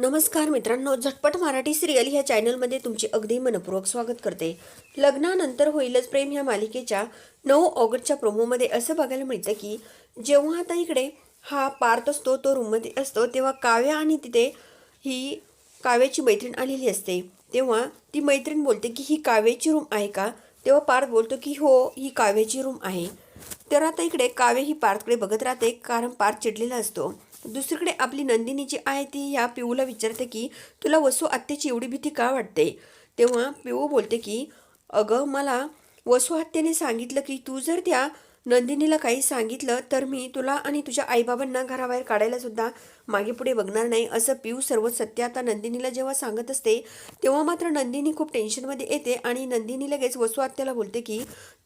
नमस्कार मित्रांनो झटपट मराठी सिरियल ह्या चॅनलमध्ये तुमचे अगदी मनपूर्वक स्वागत करते. लग्नानंतर होईलच प्रेम ह्या मालिकेच्या नऊ ऑगस्टच्या प्रोमोमध्ये असं बघायला मिळतं की जेव्हा आता इकडे हा पार्थ असतो तो रूममध्ये असतो तेव्हा काव्या आणि तिथे ही काव्याची मैत्रीण आलेली असते. तेव्हा ती मैत्रीण बोलते की ही काव्याची रूम आहे का? तेव्हा पार्थ बोलतो की हो ही काव्याची रूम आहे. तर आता इकडे काव्य ही पार्थकडे बघत राहते कारण पार्थ चिडलेला असतो. दुसरीकडे आपली नंदिनी जी आहे ती या पिऊला विचारते की तुला वसू आत्याची एवढी भीती का वाटते? तेव्हा पिऊ बोलते की अगं मला वसू आत्याने सांगितलं की तू जर त्या नंदिनीला काही सांगितलं तर मी तुला आणि तुझ्या आईबाबांना घराबाहेर काढायला सुद्धा मागे पुढे बघणार नाही असं पिऊ सर्व सत्य आता नंदिनीला जेव्हा सांगत असते तेव्हा मात्र नंदिनी खूप टेन्शनमध्ये येते आणि नंदिनी लगेच वसू आत्याला बोलते की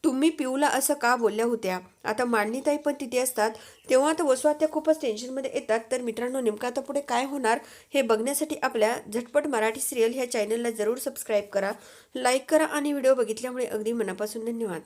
तुम्ही पिऊला असं का बोलल्या होत्या? आता मांडणीताई पण तिथे असतात. तेव्हा आता वसू आत्या खूपच टेन्शनमध्ये येतात. तर मित्रांनो नेमकं आता पुढे काय होणार हे बघण्यासाठी आपल्या झटपट मराठी सिरियल ह्या चॅनलला जरूर सबस्क्राईब करा लाईक करा आणि व्हिडिओ बघितल्यामुळे अगदी मनापासून धन्यवाद.